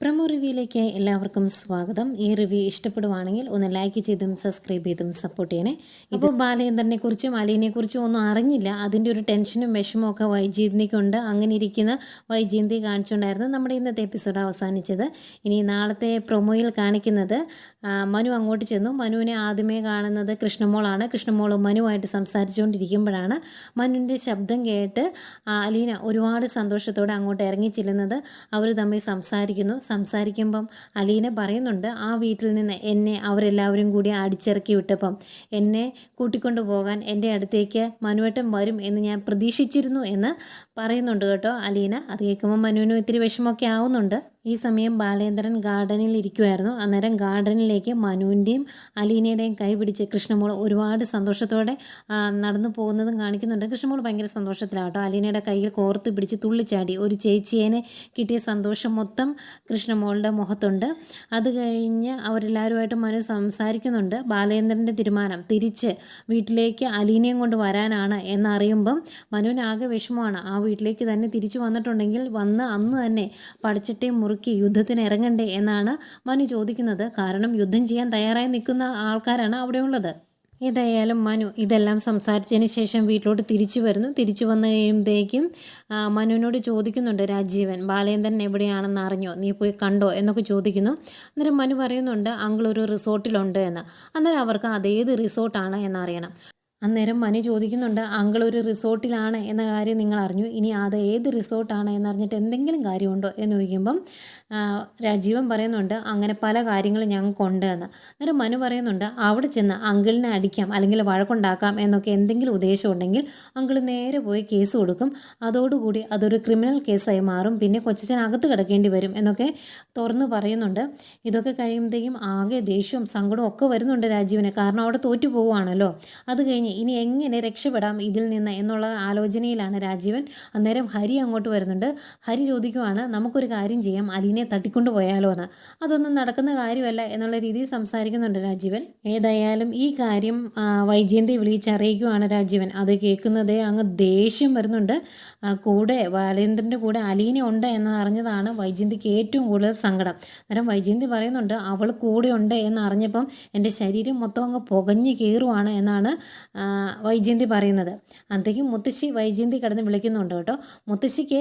Promo റിവ്യൂയിലേക്ക് എല്ലാവർക്കും സ്വാഗതം. ഈ റിവ്യൂ ഇഷ്ടപ്പെടുവാണെങ്കിൽ ഒന്ന് ലൈക്ക് ചെയ്തും സബ്സ്ക്രൈബ് ചെയ്തും സപ്പോർട്ട് ചെയ്യണേ. ഇപ്പോൾ ബാലചന്ദ്രനെ കുറിച്ചും അലീനെ കുറിച്ചും ഒന്നും അറിഞ്ഞില്ല. അതിന്റെ ഒരു ടെൻഷനും വിഷമവും ഒക്കെ വൈജയന്തിക്കുണ്ട്. അങ്ങനെ ഇരിക്കുന്ന വൈജയന്തി കാണിച്ചുകൊണ്ടായിരുന്നു നമ്മുടെ ഇന്നത്തെ എപ്പിസോഡ് അവസാനിച്ചത്. ഇനി നാളത്തെ പ്രൊമോയിൽ കാണിക്കുന്നത് മനു അങ്ങോട്ട് ചെന്നു. മനുവിനെ ആദ്യമേ കാണുന്നത് കൃഷ്ണമോളാണ്. കൃഷ്ണമോൾ മനുവായിട്ട് സംസാരിച്ചുകൊണ്ടിരിക്കുമ്പോഴാണ് മനുവിന്റെ ശബ്ദം കേട്ട് അലീന ഒരുപാട് സന്തോഷത്തോടെ അങ്ങോട്ട് ഇറങ്ങി ചെല്ലുന്നത് അവർ തമ്മിൽ സംസാരിക്കുന്നു. സംസാരിക്കുമ്പം അലീന പറയുന്നുണ്ട് ആ വീട്ടിൽ നിന്ന് എന്നെ അവരെല്ലാവരും കൂടി അടിച്ചിറക്കി വിട്ടപ്പം എന്നെ കൂട്ടിക്കൊണ്ടു പോകാൻ എന്റെ അടുത്തേക്ക് മനുവേട്ടൻ വരും എന്ന് ഞാൻ പ്രതീക്ഷിച്ചിരുന്നു എന്ന് പറയുന്നുണ്ട് കേട്ടോ അലീന. അത് കേൾക്കുമ്പോൾ മനുവിനും ഇത്തിരി വിഷമമൊക്കെ ആവുന്നുണ്ട്. ഈ സമയം ബാലേന്ദ്രൻ ഗാർഡനിൽ ഇരിക്കുമായിരുന്നു അന്നേരം ഗാർഡനിലേക്ക് മനുവിന്റെയും അലീനയുടെയും കൈ പിടിച്ച് കൃഷ്ണമോൾ ഒരുപാട് സന്തോഷത്തോടെ നടന്നു പോകുന്നതും കാണിക്കുന്നുണ്ട്. കൃഷ്ണമോൾ ഭയങ്കര സന്തോഷത്തിലാട്ടോ അലീനയുടെ കയ്യിൽ കോർത്ത് പിടിച്ച് തുള്ളിച്ചാടി ഒരു ചേച്ചിയേനെ കിട്ടിയ സന്തോഷം മൊത്തം കൃഷ്ണമോളുടെ മുഖത്തുണ്ട്. അത് കഴിഞ്ഞ് അവരെല്ലാവരുമായിട്ട് മനു സംസാരിക്കുന്നുണ്ട്. ബാലേന്ദ്രന്റെ തീരുമാനം തിരിച്ച് വീട്ടിലേക്ക് അലീനയും കൊണ്ട് വരാനാണ് എന്നറിയുമ്പം മനുവിന് ആകെ വിഷമമാണ്. ആ വീട്ടിലേക്ക് തന്നെ തിരിച്ചു വന്നിട്ടുണ്ടെങ്കിൽ വന്ന് അന്ന് തന്നെ പഠിച്ചിട്ടേ മുറുക്കി യുദ്ധത്തിന് ഇറങ്ങണ്ടേ എന്നാണ് മനു ചോദിക്കുന്നത്. കാരണം യുദ്ധം ചെയ്യാൻ തയ്യാറായി നിൽക്കുന്ന ആൾക്കാരാണ് അവിടെ ഉള്ളത്. ഏതായാലും മനു ഇതെല്ലാം സംസാരിച്ചതിന് ശേഷം വീട്ടിലോട്ട് തിരിച്ചു വരുന്നു. തിരിച്ചു വന്നു കഴിയുമ്പോഴേക്കും മനുവിനോട് ചോദിക്കുന്നുണ്ട് രാജീവൻ ബാലേന്ദ്രൻ എവിടെയാണെന്ന് അറിഞ്ഞോ? നീ പോയി കണ്ടോ? എന്നൊക്കെ ചോദിക്കുന്നു. അന്നേരം മനു പറയുന്നുണ്ട് അങ്കിൾ ഒരു റിസോർട്ടിലുണ്ട് എന്ന്. അന്നേരം അവർക്ക് അതേത് റിസോർട്ടാണ് എന്നറിയണം. അന്നേരം മനു ചോദിക്കുന്നുണ്ട് അങ്കിൾ ഒരു റിസോർട്ടിലാണ് എന്ന കാര്യം നിങ്ങൾ അറിഞ്ഞു. ഇനി അത് ഏത് റിസോർട്ടാണ് എന്നറിഞ്ഞിട്ട് എന്തെങ്കിലും കാര്യമുണ്ടോ എന്ന് ചോദിക്കുമ്പം രാജീവൻ പറയുന്നുണ്ട് അങ്ങനെ പല കാര്യങ്ങളും ഞങ്ങൾക്കുണ്ട് എന്ന്. അന്നേരം മനു പറയുന്നുണ്ട് അവിടെ ചെന്ന് അങ്കിളിനെ അടിക്കാം അല്ലെങ്കിൽ വഴക്കുണ്ടാക്കാം എന്നൊക്കെ എന്തെങ്കിലും ഉദ്ദേശമുണ്ടെങ്കിൽ അങ്കിൾ നേരെ പോയി കേസ് കൊടുക്കും. അതോടുകൂടി അതൊരു ക്രിമിനൽ കേസായി മാറും. പിന്നെ കൊച്ചച്ഛൻ അകത്ത് കിടക്കേണ്ടി വരും എന്നൊക്കെ തുറന്ന് പറയുന്നുണ്ട്. ഇതൊക്കെ കഴിയുമ്പോഴത്തേക്കും ആകെ ദേഷ്യവും സങ്കടവും ഒക്കെ വരുന്നുണ്ട് രാജീവന്. കാരണം അവിടെ തോറ്റു പോവുകയാണല്ലോ. അത് കഴിഞ്ഞ് ഇനി എങ്ങനെ രക്ഷപ്പെടാം ഇതിൽ നിന്ന് എന്നുള്ള ആലോചനയിലാണ് രാജീവൻ. അന്നേരം ഹരി അങ്ങോട്ട് വരുന്നുണ്ട്. ഹരി ചോദിക്കുവാണ് നമുക്കൊരു കാര്യം ചെയ്യാം അലീനെ തട്ടിക്കൊണ്ടു പോയാലോ എന്ന്. അതൊന്നും നടക്കുന്ന കാര്യമല്ല എന്നുള്ള രീതിയിൽ സംസാരിക്കുന്നുണ്ട് രാജീവൻ. ഏതായാലും ഈ കാര്യം വൈജയന്തി വിളിച്ചറിയിക്കുവാണ് രാജീവൻ. അത് കേൾക്കുന്നതേ അങ്ങ് ദേഷ്യം വരുന്നുണ്ട്. കൂടെ ബാലേന്ദ്രന്റെ കൂടെ അലീന ഉണ്ട് എന്ന് അറിഞ്ഞതാണ് വൈജയന്തിക്ക് ഏറ്റവും കൂടുതൽ സങ്കടം. അന്നേരം വൈജയന്തി പറയുന്നുണ്ട് അവൾ കൂടെ ഉണ്ട് എന്ന് അറിഞ്ഞപ്പം എന്റെ ശരീരം മൊത്തം അങ്ങ് പുകഞ്ഞു കയറുവാണ് എന്നാണ് വൈജയന്തി പറയുന്നത്. അന്നേക്കും മുത്തശ്ശി വൈജയന്തി കിടന്ന് വിളിക്കുന്നുണ്ട് കേട്ടോ. മുത്തശ്ശിക്ക്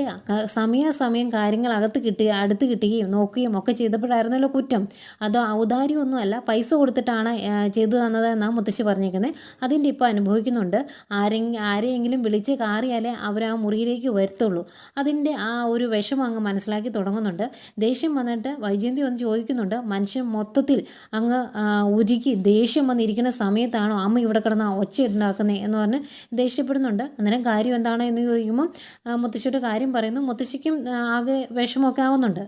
സമയാസമയം കാര്യങ്ങൾ അകത്ത് കിട്ടുക അടുത്ത് കിട്ടുകയും നോക്കുകയും ഒക്കെ ചെയ്തപ്പോഴായിരുന്നല്ലോ കുറ്റം. അത് ഔദാര്യമൊന്നുമല്ല പൈസ കൊടുത്തിട്ടാണ് ചെയ്തു തന്നത് എന്നാണ് മുത്തശ്ശി പറഞ്ഞേക്കുന്നത് അതിന്റെ ഇപ്പോൾ അനുഭവിക്കുന്നുണ്ട്. ആരെ ആരെയെങ്കിലും വിളിച്ച് കാറിയാലേ അവർ ആ മുറിയിലേക്ക് വരുത്തുള്ളൂ. അതിന്റെ ആ ഒരു വിഷമം അങ്ങ് മനസ്സിലാക്കി തുടങ്ങുന്നുണ്ട്. ദേഷ്യം വന്നിട്ട് വൈജയന്തി ഒന്ന് ചോദിക്കുന്നുണ്ട് മനുഷ്യൻ മൊത്തത്തിൽ അങ്ങ് ഉരുക്കി ദേഷ്യം വന്നിരിക്കുന്ന സമയത്താണോ അമ്മ ഇവിടെ കിടന്ന ഒച്ച ഉണ്ടാക്കുന്നത് എന്ന് പറഞ്ഞ് ദേഷ്യപ്പെടുന്നുണ്ട്. അന്നേരം കാര്യം എന്താണ് എന്ന് ചോദിക്കുമ്പോൾ മുത്തശ്ശിയുടെ കാര്യം പറയുന്നു. മുത്തശ്ശിക്കും ആകെ വിഷമമൊക്കെ ആവുന്നുണ്ട്.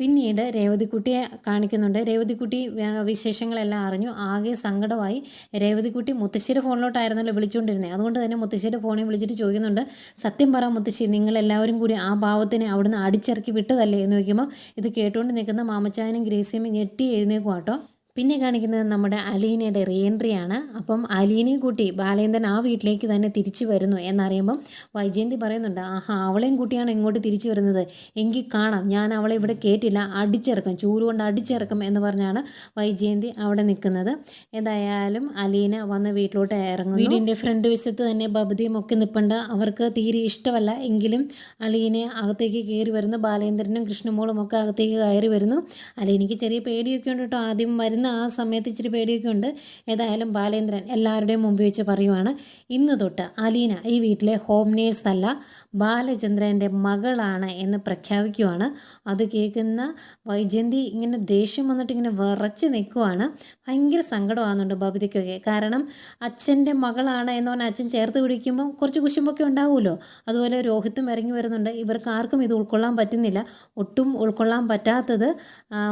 പിന്നീട് രേവതിക്കുട്ടിയെ കാണിക്കുന്നുണ്ട്. രേവതിക്കുട്ടി വിശേഷങ്ങളെല്ലാം അറിഞ്ഞു. ആകെ സങ്കടമായി രേവതിക്കുട്ടി മുത്തശ്ശിയുടെ ഫോണിലോട്ടായിരുന്നല്ലോ വിളിച്ചുകൊണ്ടിരുന്നത് അതുകൊണ്ട് തന്നെ മുത്തശ്ശിയുടെ ഫോണിൽ വിളിച്ചിട്ട് ചോദിക്കുന്നുണ്ട് സത്യം പറ മുത്തശ്ശി നിങ്ങളെല്ലാവരും കൂടി ആ പാവത്തിനെ അവിടുന്ന് അടിച്ചിറക്കി വിട്ടതല്ലേ? എന്ന് ചോദിക്കുമ്പോൾ ഇത് കേട്ടുകൊണ്ട് നിൽക്കുന്ന മാമച്ചായനും ഗ്രേസിയും ഞെട്ടി എഴുന്നേക്കും കേട്ടോ പിന്നെ കാണിക്കുന്നത് നമ്മുടെ അലീനയുടെ റീ എൻട്രി ആണ് അപ്പം അലീനയെ കൂട്ടി ബാലേന്ദ്രൻ ആ വീട്ടിലേക്ക് തന്നെ തിരിച്ചു വരുന്നു എന്നറിയുമ്പം വൈജയന്തി പറയുന്നുണ്ട് ആഹാ അവളെയും കൂട്ടിയാണ് ഇങ്ങോട്ട് തിരിച്ചു വരുന്നത്. എങ്കിൽ കാണാം ഞാൻ അവളെ ഇവിടെ കയറ്റില്ല അടിച്ചിറക്കും ചൂര് കൊണ്ട് അടിച്ചിറക്കും എന്ന് പറഞ്ഞാണ് വൈജയന്തി അവിടെ നിൽക്കുന്നത്. എന്തായാലും അലീന വന്ന് വീട്ടിലോട്ട് ഇറങ്ങും വീടിന്റെ ഫ്രണ്ട് വശത്ത് തന്നെ ബബദിയും ഒക്കെ നിൽപ്പുണ്ട് അവർക്ക് തീരെ ഇഷ്ടമല്ല. എങ്കിലും അലീനെ അകത്തേക്ക് കയറി വരുന്നു. ബാലേന്ദ്രനും കൃഷ്ണമോളും ഒക്കെ അകത്തേക്ക് കയറി വരുന്നു. അലീനയ്ക്ക് ചെറിയ പേടിയൊക്കെ ഉണ്ട് കേട്ടോ. ആദ്യം ആ സമയത്ത് ഇച്ചിരി പേടിയൊക്കെ ഉണ്ട് ഏതായാലും ബാലേന്ദ്രൻ എല്ലാവരുടെയും മുമ്പിൽ വെച്ച് പറയുവാണ്. ഇന്ന് തൊട്ട് അലീന ഈ വീട്ടിലെ ഹോം നേഴ്സ് അല്ല ബാലചന്ദ്രന്റെ മകളാണ് എന്ന് പ്രഖ്യാപിക്കുവാണ്. അത് കേൾക്കുന്ന വൈജയന്തി ഇങ്ങനെ ദേഷ്യം വന്നിട്ട് ഇങ്ങനെ വിറച്ച് നിൽക്കുവാണ്. ഭയങ്കര സങ്കടമാകുന്നുണ്ട് ബബിതയ്ക്കൊക്കെ കാരണം അച്ഛന്റെ മകളാണ് എന്ന് പറഞ്ഞാൽ അച്ഛൻ ചേർത്ത് പിടിക്കുമ്പോൾ കുറച്ച് കുശുമ്പൊക്കെ ഉണ്ടാവുമല്ലോ. അതുപോലെ രോഹിത്തും ഇറങ്ങി വരുന്നുണ്ട്. ഇവർക്ക് ആർക്കും ഇത് ഉൾക്കൊള്ളാൻ പറ്റുന്നില്ല. ഒട്ടും ഉൾക്കൊള്ളാൻ പറ്റാത്തത്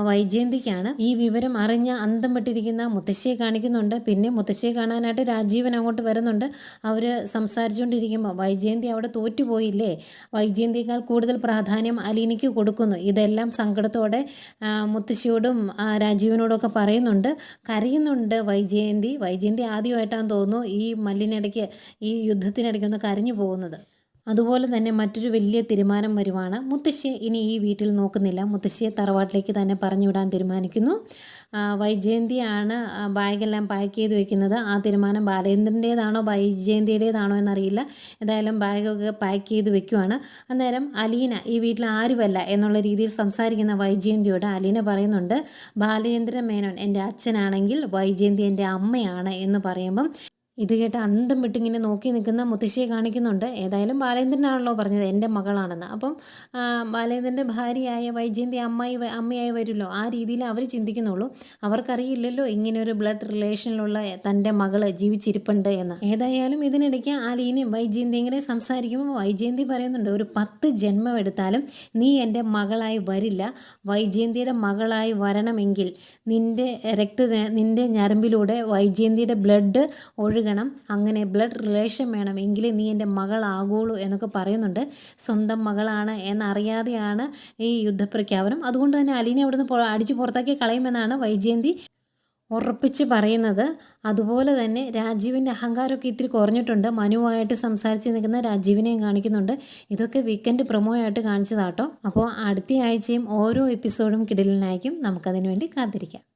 വൈജയന്തിക്കാണ്. ഈ വിവരം അറിഞ്ഞ അന്തം പെട്ടിരിക്കുന്ന മുത്തശ്ശിയെ കാണിക്കുന്നുണ്ട്. പിന്നെ മുത്തശ്ശിയെ കാണാനായിട്ട് രാജീവൻ അങ്ങോട്ട് വരുന്നുണ്ട്. അവർ സംസാരിച്ചുകൊണ്ടിരിക്കുമ്പോൾ വൈജയന്തി അവിടെ തോറ്റുപോയില്ലേ? വൈജയന്തിയേക്കാൾ കൂടുതൽ പ്രാധാന്യം അലീനയ്ക്ക് കൊടുക്കുന്നു. ഇതെല്ലാം സങ്കടത്തോടെ മുത്തശ്ശിയോടും രാജീവനോടൊക്കെ പറയുന്നുണ്ട്. കരയുന്നുണ്ട് വൈജയന്തി. വൈജയന്തി ആദ്യമായിട്ടാണ് തോന്നുന്നു ഈ മല്ലിനിടയ്ക്ക് ഈ യുദ്ധത്തിനിടയ്ക്ക് ഒന്ന് കരഞ്ഞു പോകുന്നത്. അതുപോലെ തന്നെ മറ്റൊരു വലിയ തീരുമാനം വരുവാണ്. മുത്തശ്ശിയെ ഇനി ഈ വീട്ടിൽ നോക്കുന്നില്ല. മുത്തശ്ശിയെ തറവാട്ടിലേക്ക് തന്നെ പറഞ്ഞുവിടാൻ തീരുമാനിക്കുന്നു. വൈജയന്തിയാണ് ബാഗെല്ലാം പാക്ക് ചെയ്ത് വെക്കുന്നത്. ആ തീരുമാനം ബാലേന്ദ്രന്റേതാണോ വൈജയന്തിയുടേതാണോ എന്നറിയില്ല. എന്തായാലും ബാഗൊക്കെ പാക്ക് ചെയ്ത് വെക്കുവാണ്. അന്നേരം അലീന ഈ വീട്ടിൽ ആരുമല്ല എന്നുള്ള രീതിയിൽ സംസാരിക്കുന്ന വൈജയന്തിയോട് അലീന പറയുന്നുണ്ട് ബാലേന്ദ്ര മേനോൻ എന്റെ അച്ഛനാണെങ്കിൽ വൈജയന്തി എന്റെ അമ്മയാണ് എന്ന് പറയുമ്പം ഇത് കേട്ട് അന്തം വിട്ടിങ്ങനെ നോക്കി നിൽക്കുന്ന മുത്തശ്ശിയെ കാണിക്കുന്നുണ്ട്. ഏതായാലും ബാലേന്ദ്രനാണല്ലോ പറഞ്ഞത് എന്റെ മകളാണെന്ന്. അപ്പം ബാലേന്ദ്രന്റെ ഭാര്യയായ വൈജയന്തി അമ്മായി അമ്മയായി വരുമല്ലോ. ആ രീതിയിൽ അവർ ചിന്തിക്കുന്നുള്ളൂ. അവർക്കറിയില്ലല്ലോ ഇങ്ങനെ ഒരു ബ്ലഡ് റിലേഷനിലുള്ള തന്റെ മകൾ ജീവിച്ചിരിപ്പുണ്ട് എന്ന്. ഏതായാലും ഇതിനിടയ്ക്ക് അലീനയും വൈജയന്തിയും ഇങ്ങനെ സംസാരിക്കുമ്പോൾ വൈജയന്തി പറയുന്നുണ്ട് ഒരു പത്ത് ജന്മം എടുത്താലും നീ എന്റെ മകളായി വരില്ല. വൈജയന്തിയുടെ മകളായി വരണമെങ്കിൽ നിന്റെ രക്ത നിന്റെ ഞരമ്പിലൂടെ വൈജയന്തിയുടെ ബ്ലഡ് ഒഴുകണം അങ്ങനെ ബ്ലഡ് റിലേഷൻ വേണം. എങ്കിലേ നീ എന്റെ മകളാകുള്ളൂ എന്നൊക്കെ പറയുന്നുണ്ട്. സ്വന്തം മകളാണ് എന്നറിയാതെയാണ് ഈ യുദ്ധപ്രഖ്യാപനം. അതുകൊണ്ട് തന്നെ അലീനെ അവിടുന്ന് അടിച്ചു പുറത്താക്കി കളയുമെന്നാണ് വൈജയന്തി ഉറപ്പിച്ച് പറയുന്നത്. അതുപോലെ തന്നെ രാജീവിന്റെ അഹങ്കാരമൊക്കെ ഇത്തിരി കുറഞ്ഞിട്ടുണ്ട്. മനുവായിട്ട് സംസാരിച്ച് നിൽക്കുന്ന രാജീവിനെയും കാണിക്കുന്നുണ്ട്. ഇതൊക്കെ വീക്കെൻഡ് പ്രൊമോ ആയിട്ട് കാണിച്ചതാട്ടോ. അപ്പോൾ അടുത്ത ആഴ്ചയും ഓരോ എപ്പിസോഡും കിടലിനായിരിക്കും. നമുക്കതിനു വേണ്ടി കാത്തിരിക്കാം.